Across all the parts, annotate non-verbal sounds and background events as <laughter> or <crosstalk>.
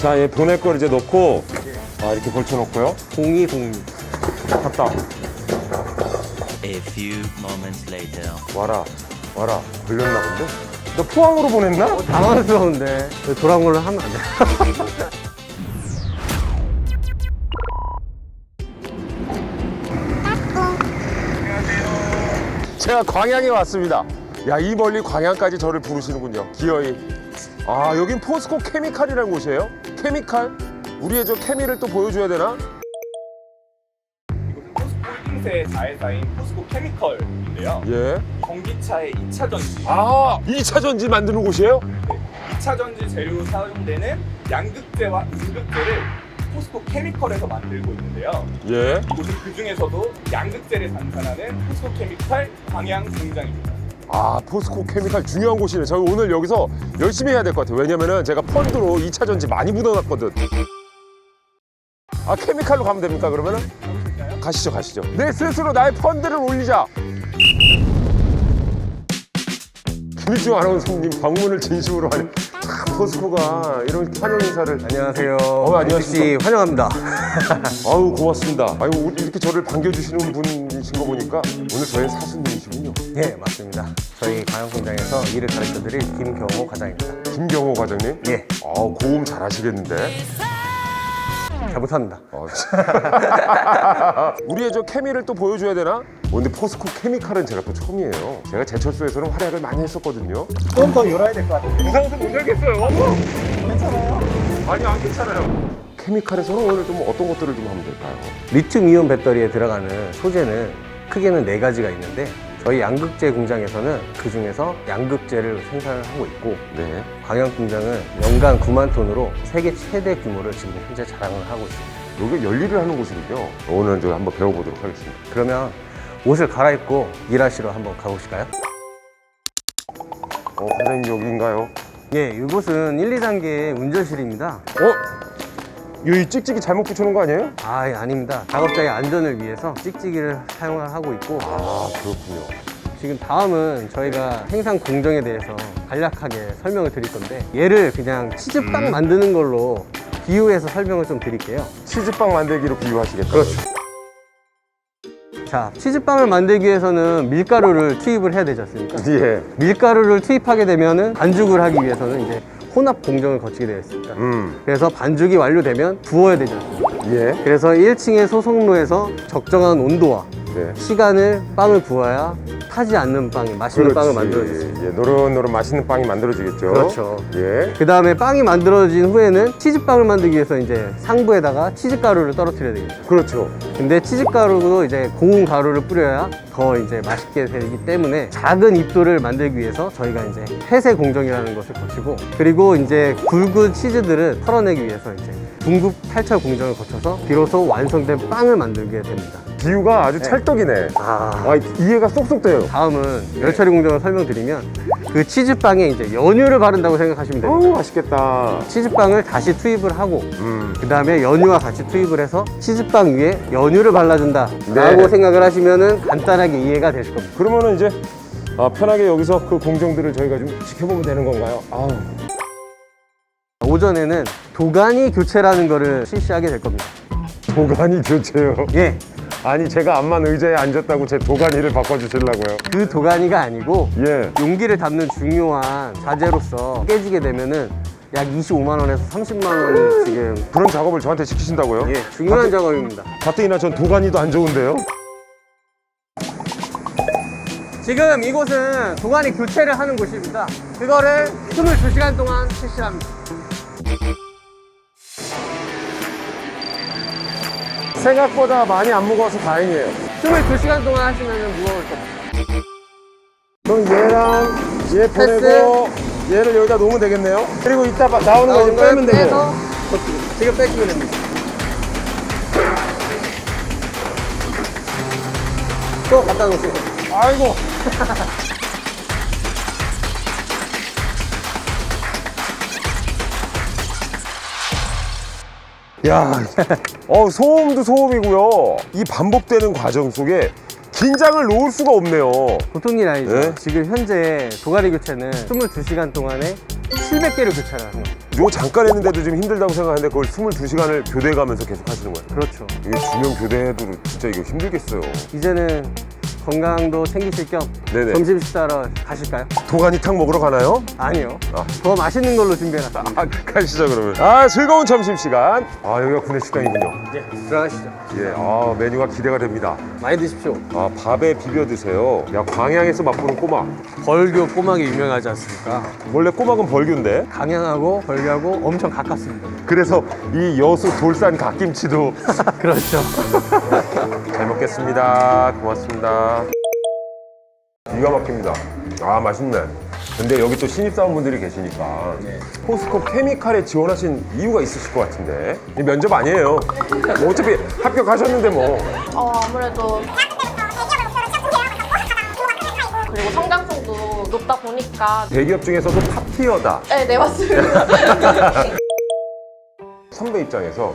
자, 얘 보낼 걸 이제 넣고 아, 이렇게 걸쳐놓고요. 공이 공이. 갔다. A few moments later. 와라, 와라. 걸렸나 본데? 너 포항으로 보냈나? 당황스러운데 돌아온 걸로 하면 안 돼. 제가 광양에 왔습니다. 야, 이 멀리 광양까지 저를 부르시는군요. 기어이. 아, 여긴 포스코 케미칼이라는 곳이에요? 케미칼? 우리의 저 케미를 또 보여줘야 되나? 포스코 홀딩스의 자회사인 포스코 케미컬인데요. 예. 전기차의 2차 전지, 아, 2차 전지 만드는 곳이에요? 2차 전지 재료 사용되는 양극재와 음극재를 포스코 케미컬에서 만들고 있는데요. 예. 이곳은 그 중에서도 양극재를 생산하는 포스코 케미칼 광양 공장입니다. 아, 포스코 케미칼 중요한 곳이네. 저희 오늘 여기서 열심히 해야 될 것 같아요. 왜냐면은 제가 펀드로 2차 전지 많이 묻어놨거든. 아, 케미칼로 가면 됩니까, 그러면은? 가시죠, 가시죠. 내 스스로 나의 펀드를 올리자. 김일중 아나운서님 방문을 진심으로 하네. 참, 포스코가 이런 환영 인사를. 안녕하세요. 어, 안녕하십니까. 씨 환영합니다. <laughs> 아유, 고맙습니다. 아유, 이렇게 저를 반겨주시는 분이신 거 보니까 오늘 저의 사수님이시군요. 예, 맞습니다. 저희 광양 공장에서 일을 가르쳐드릴 김경호 과장입니다. 김경호 과장님. 예, 아, 고음 잘하시겠는데. 잘 못합니다. 어, 우리의 저 케미를 또 보여줘야 되나? 어, 근데 포스코 케미칼은 제가 또 처음이에요. 제가 제철소에서는 활약을 많이 했었거든요. 좀 더 열어야 될 것 같아요. 이상해서 못 열겠어요. 괜찮아요? 아니 안 괜찮아요. 케미칼에서는 오늘 좀 어떤 것들을 좀 하면 될까요? 리튬 이온 배터리에 들어가는 소재는 크게는 네 가지가 있는데 저희 양극재 공장에서는 그 중에서 양극재를 생산을 하고 있고 네. 광양 공장은 연간 9만 톤으로 세계 최대 규모를 지금 현재 자랑을 하고 있습니다. 여기 열일을 하는 곳이군요. 오늘 저 한번 배워보도록 하겠습니다. 그러면 옷을 갈아입고 일하시러 한번 가보실까요? 어, 과장님 여기인가요? 예, 이곳은 1, 2단계 운전실입니다. 어? 여기 찍찍이 잘못 붙여놓은 거 아니에요? 아, 예, 아닙니다. 작업자의 안전을 위해서 찍찍이를 사용을 하고 있고 아 그렇군요. 지금 다음은 저희가 생산 공정에 대해서 간략하게 설명을 드릴 건데 얘를 그냥 치즈빵 만드는 걸로 비유해서 설명을 좀 드릴게요. 치즈빵 만들기로 비유하시겠다. 그렇죠. 자, 치즈빵을 만들기 위해서는 밀가루를 투입을 해야 되지 않습니까? 예. 밀가루를 투입하게 되면은 반죽을 하기 위해서는 이제 혼합 공정을 거치게 되어 있습니다. 음. 그래서 반죽이 완료되면 부어야 되지 않습니까? 예. 그래서 1층의 소속로에서 적정한 온도와 네. 시간을 빵을 부어야 타지 않는 빵이 맛있는 빵을 만들어주습니다 예, 노릇노릇 맛있는 빵이 만들어지겠죠. 그렇죠. 예. 그 다음에 빵이 만들어진 후에는 치즈빵을 만들기 위해서 이제 상부에다가 치즈가루를 떨어뜨려야 되겠죠. 그렇죠. 근데 치즈가루도 이제 고운 가루를 뿌려야 더 이제 맛있게 되기 때문에 작은 입도를 만들기 위해서 저희가 이제 폐쇄 공정이라는 것을 거치고 그리고 이제 굵은 치즈들을 털어내기 위해서 이제 둥급 탈철 공정을 거쳐서 비로소 완성된 빵을 만들게 됩니다. 비유가 아주 찰떡이네. 아. 아, 이해가 쏙쏙 돼요. 다음은 열 처리 공정을 설명드리면 그 치즈빵에 이제 연유를 바른다고 생각하시면 됩니다. 어우, 맛있겠다. 치즈빵을 다시 투입을 하고 음. 그 다음에 연유와 같이 투입을 해서 치즈빵 위에 연유를 발라준다 라고 네. 생각을 하시면은 간단하게 이해가 되실 겁니다 그러면은 이제 아, 편하게 여기서 그 공정들을 저희가 좀 지켜보면 되는 건가요? 아우. 오전에는 도가니 교체라는 거를 실시하게 될 겁니다 도가니 교체요. 예, 아니, 제가 암만 의자에 앉았다고 제 도가니를 바꿔주시려고요. 그 도가니가 아니고 예. 용기를 담는 중요한 자재로서 깨지게 되면은 약 25만 원에서 30만 원이 지금 그런 작업을 저한테 시키신다고요? 예, 중요한 작업입니다 가뜩이나 전 도가니도 안 좋은데요? 지금 이곳은 도가니 교체를 하는 곳입니다 그거를 22시간 동안 실시합니다 생각보다 많이 안 무거워서 다행이에요. 22시간 동안 하시면 무거울 겁니다 그럼 얘랑 얘 보내고 얘를 여기다 놓으면 되겠네요. 그리고 이따 바- 나오는 거 이제 빼면 되고. 지금 빼시면 됩니다. 또 갖다 놓으세요. 아이고. <laughs> 야, 어 소음도 소음이고요. 이 반복되는 과정 속에 긴장을 놓을 수가 없네요. 보통 일 아니죠. 네? 지금 현재 도가리 교체는 22시간 동안에 700개를 교체를 하는 거예요. 요 잠깐 했는데도 좀 힘들다고 생각하는데 그걸 22시간을 교대 가면서 계속 하시는 거예요. 그렇죠. 이게 주명 교대해도 진짜 이거 힘들겠어요. 이제는 건강도 챙기실 겸 네네. 점심 식사로 가실까요? 도가니탕 먹으러 가나요? 아니요. 아. 더 맛있는 걸로 준비해놨습니다. 아, 가시죠 그러면. 아, 즐거운 점심 시간. 아, 여기가 구내 식당이군요. 이제 들어가시죠. 예, 아, 메뉴가 기대가 됩니다. 많이 드십시오. 아, 밥에 비벼 드세요. 야, 광양에서 맛보는 꼬막. 벌교 꼬막이 유명하지 않습니까? 원래 꼬막은 벌교인데. 강양하고 벌교하고 엄청 가깝습니다. 그래서 이 여수 돌산 갓김치도 <laughs> 그렇죠. <laughs> 잘 먹겠습니다. 고맙습니다. 기가 막힙니다. 아, 맛있네. 근데 여기 또 신입사원분들이 계시니까 포스코 케미칼에 지원하신 이유가 있으실 것 같은데 이 면접 아니에요. 뭐 어차피 합격하셨는데 뭐 어, 아무래도 그리고 성장성도 높다 보니까 대기업 중에서도 탑티어다. 네, 네 맞습니다. <laughs> 선배 입장에서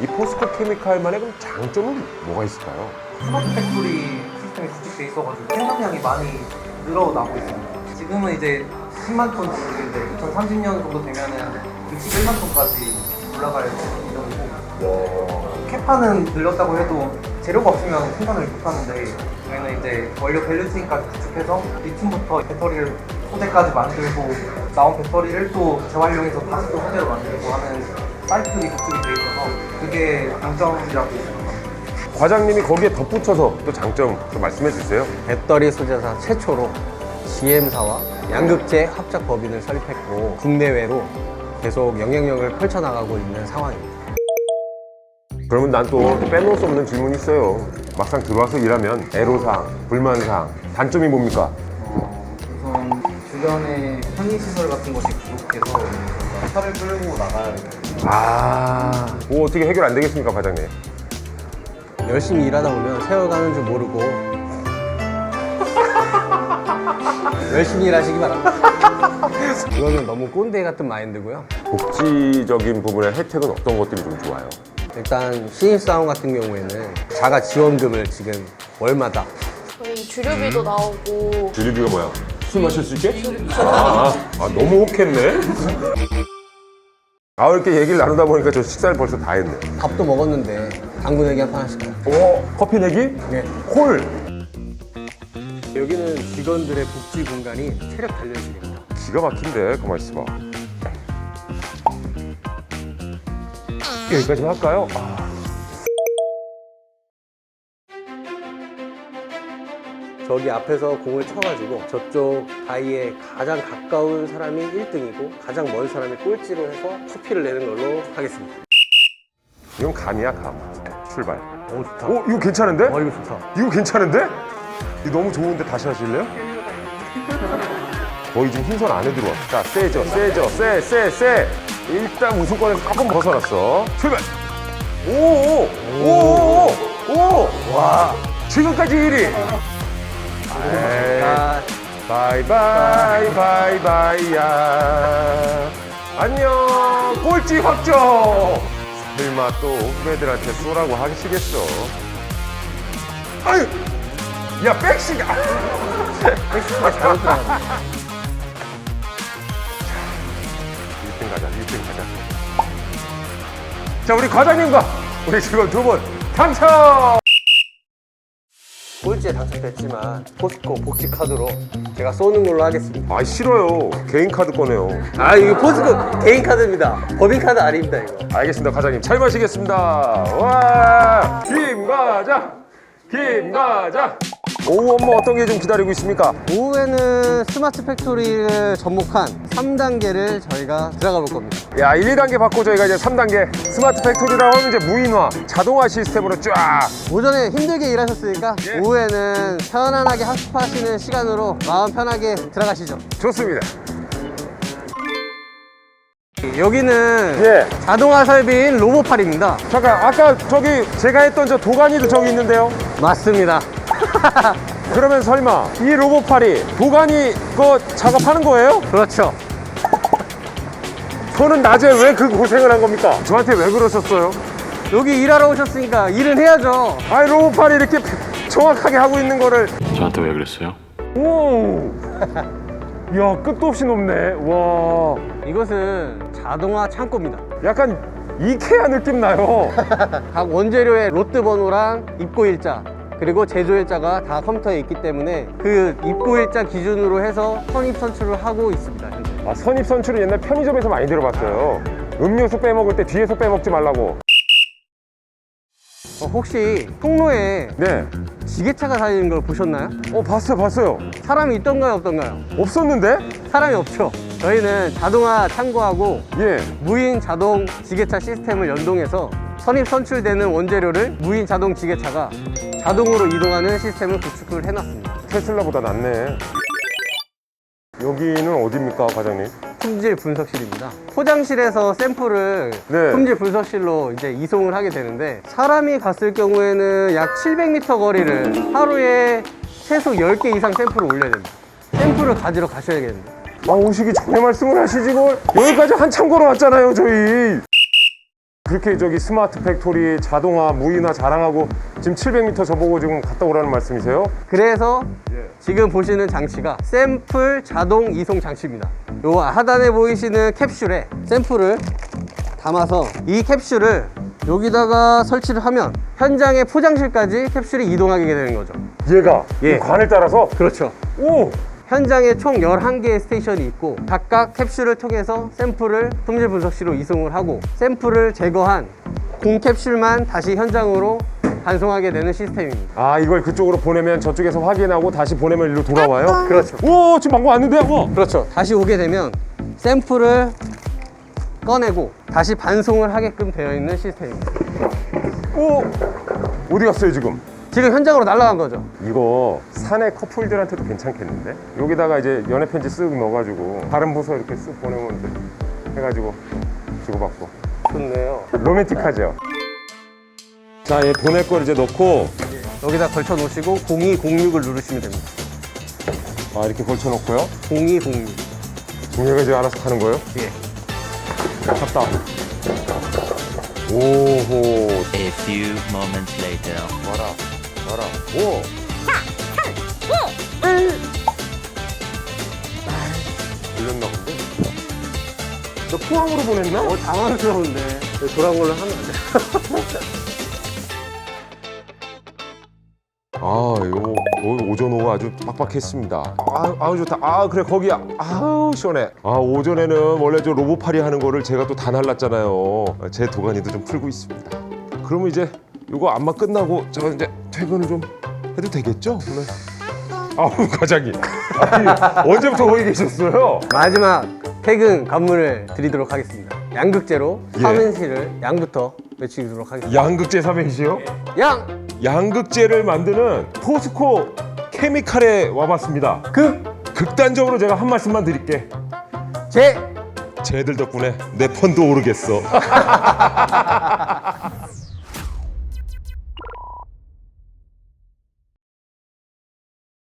이 포스코 케미칼만의 그럼 장점은 뭐가 있을까요? 스마트 팩토리 시스템이 구축돼 있어가지고 생산량이 많이 늘어나고 있습니다. 지금은 이제 10만 톤 정도인데 2030년 정도 되면은 61만 톤까지 올라갈 예정이고 캐파는 늘렸다고 해도 재료가 없으면 생산을 못하는데 저희는 이제 원료 밸류체인까지 구축해서 리튬부터 배터리를 소재까지 만들고 나온 배터리를 또 재활용해서 다시 또 소재로 만들고 하는 사이클이 구축이 돼 있어서 그게 장점이라고 생각합니다. 과장님이 거기에 덧붙여서 또 장점 좀 말씀해 주세요. 배터리 소재사 최초로 GM사와 양극재 합작 법인을 설립했고 국내외로 계속 영향력을 펼쳐나가고 있는 상황입니다. 그러면 난 또 빼놓을 수 없는 질문이 있어요. 막상 들어와서 일하면 애로사항, 불만사항, 단점이 뭡니까? 어, 우선 주변에 편의시설 같은 것이 부족해서 차를 끌고 나가야 돼요. 아, 뭐 어떻게 해결 안 되겠습니까, 과장님? 열심히 일하다 보면 세월가는 줄 모르고 <laughs> 열심히 일하시기 바랍니다. <laughs> 이거는 너무 꼰대 같은 마인드고요. 복지적인 부분의 혜택은 어떤 것들이 좀 좋아요? 일단 신입사원 같은 경우에는 자가 지원금을 지금 월마다 저희 주류비도 나오고 주류비가 뭐야? 술 마실 수 있게? 아, 아 너무 혹했네. <laughs> 아 이렇게 얘기를 나누다 보니까 저 식사를 벌써 다 했네. 밥도 먹었는데 당구 내기 한판 하실까요? 오, 커피 내기? 네. 콜. 여기는 직원들의 복지 공간이 체력 단련실입니다. 기가 막힌데 가만 있어봐. 여기까지 할까요? 아. 저기 앞에서 공을 쳐가지고 저쪽 바위에 가장 가까운 사람이 1등이고 가장 먼 사람이 꼴찌로 해서 커피를 내는 걸로 하겠습니다. 이건 감이야 감. 출발. 오 좋다. 오 이거 괜찮은데? 어 이거 좋다. 이거 괜찮은데? 이거 너무 좋은데 다시 하실래요? 거의 지금 흰선 안에 들어왔어. 자, 세죠, 세죠, 세, 세, 세. 일단 우승권에서 조금 벗어났어. 출발! 오, 오, 오, 오, 오, 와. 지금까지 1위. 바이바이, 바이바이야. 안녕, 꼴찌 확정. 설마 또 후배들한테 쏘라고 하시겠어. 아유, 야, 백시가. 엑스가 잘못 들어갔네. 1등 가자, 1등 가자. 자, 우리 과장님과 우리 직원 두분 당첨! 꼴찌에 당첨됐지만 포스코 복지 카드로 제가 쏘는 걸로 하겠습니다. 아, 싫어요. 개인 카드 꺼내요. 아 이거 포스코 개인 카드입니다. 법인 카드 아닙니다 이거. 알겠습니다, 과장님. 잘 마시겠습니다. 와, 김과장! 김과장! 오후 업무 어떤 게 좀 기다리고 있습니까? 오후에는 스마트 팩토리를 접목한 3단계를 저희가 들어가 볼 겁니다. 야, 1, 2단계 받고 저희가 이제 3단계 스마트 팩토리라고 하면 이제 무인화, 자동화 시스템으로 쫙 오전에 힘들게 일하셨으니까 예. 오후에는 편안하게 학습하시는 시간으로 마음 편하게 들어가시죠. 좋습니다. 여기는 예. 자동화 설비인 로보팔입니다. 잠깐, 아까 저기 제가 했던 저 도가니도 저기 있는데요. 맞습니다. <laughs> 그러면 설마 이 로봇팔이 도가니 그 작업하는 거예요? 그렇죠. 저는 낮에 왜 그 고생을 한 겁니까? 저한테 왜 그러셨어요? 여기 일하러 오셨으니까 일은 해야죠. 아이 로봇팔이 이렇게 정확하게 하고 있는 거를 저한테 왜 그랬어요? 오 <laughs> 야 끝도 없이 높네. 와 이것은 자동화 창고입니다. 약간 이케아 느낌 나요. <laughs> 각 원재료의 로트 번호랑 입고 일자 그리고 제조 일자가 다 컴퓨터에 있기 때문에 그 입고 일자 기준으로 해서 선입 선출을 하고 있습니다. 현재. 아, 선입 선출은 옛날 편의점에서 많이 들어봤어요. 음료수 빼먹을 때 뒤에서 빼먹지 말라고. 어, 혹시 통로에 네. 지게차가 다니는 걸 보셨나요? 어 봤어요 봤어요. 사람이 있던가요 없던가요? 없었는데? 사람이 없죠. 저희는 자동화 창고하고 예. 무인 자동 지게차 시스템을 연동해서 선입 선출되는 원재료를 무인 자동 지게차가 자동으로 이동하는 시스템을 구축을 해놨습니다. 테슬라보다 낫네. 여기는 어디입니까 과장님? 품질 분석실입니다. 포장실에서 샘플을 네. 품질 분석실로 이제 이송을 하게 되는데 사람이 갔을 경우에는 약 700m 거리를 하루에 최소 10개 이상 샘플을 올려야 됩니다. 샘플을 가지러 가셔야겠는데. 아 오시기 전에 말씀을 하시지 걸 여기까지 한참 걸어왔잖아요 저희. 그렇게 저기 스마트 팩토리 자동화 무인화 자랑하고 지금 700m 저보고 지금 갔다 오라는 말씀이세요? 그래서 지금 보시는 장치가 샘플 자동 이송 장치입니다. 요 하단에 보이시는 캡슐에 샘플을 담아서 이 캡슐을 여기다가 설치를 하면 현장의 포장실까지 캡슐이 이동하게 되는 거죠. 얘가 예. 이 관을 따라서 그렇죠. 오 현장에 총 11개의 스테이션이 있고 각각 캡슐을 통해서 샘플을 품질 분석실로 이송을 하고 샘플을 제거한 공 캡슐만 다시 현장으로 반송하게 되는 시스템입니다. 아 이걸 그쪽으로 보내면 저쪽에서 확인하고 다시 보내면 일로 돌아와요? 그렇죠. 오 지금 방금 왔는데? 어. 그렇죠. 다시 오게 되면 샘플을 꺼내고 다시 반송을 하게끔 되어 있는 시스템입니다. 오 어디 갔어요 지금? 지금 현장으로 날아간 거죠. 이거 사내 커플들한테도 괜찮겠는데? 여기다가 이제 연애 편지 쓱 넣어가지고 다른 부서 이렇게 쓱 보내면 돼. 해가지고 주고받고 좋네요. 로맨틱하죠? 자, 얘 보낼 걸 이제 넣고 여기다 걸쳐 놓으시고 0206을 누르시면 됩니다. 아 이렇게 걸쳐놓고요. 0206. 동료가 이제 알아서 가는 거예요? 예. 갔다. 오호 A few moments later. 와라 와라 오. 들렸나 본데? 너 포항으로 보냈나? 어, 당황스러운데. 돌아온 걸로 하면 안 돼. <laughs> 아, 요, 요 오전 오후 아주 빡빡했습니다. 아, 아우 좋다. 아, 그래 거기야. 아우 시원해. 아, 오전에는 원래 저 로봇팔이 하는 거를 제가 또 다 날랐잖아요. 제 도가니도 좀 풀고 있습니다. 그러면 이제 요거 안마 끝나고 저 이제 퇴근을 좀 해도 되겠죠? 오늘. 아우 <laughs> 과장님. 아니, 언제부터 거기 계셨어요? 마지막 퇴근 관문을 드리도록 하겠습니다. 양극재로 예. 삼은시를 양부터 외치도록 하겠습니다. 양극재 삼행시요? 양! 양극재를 만드는 포스코 케미칼에 와봤습니다. 극! 극단적으로 제가 한 말씀만 드릴게. 재! 쟤들 덕분에 내 펀도 오르겠어. <laughs>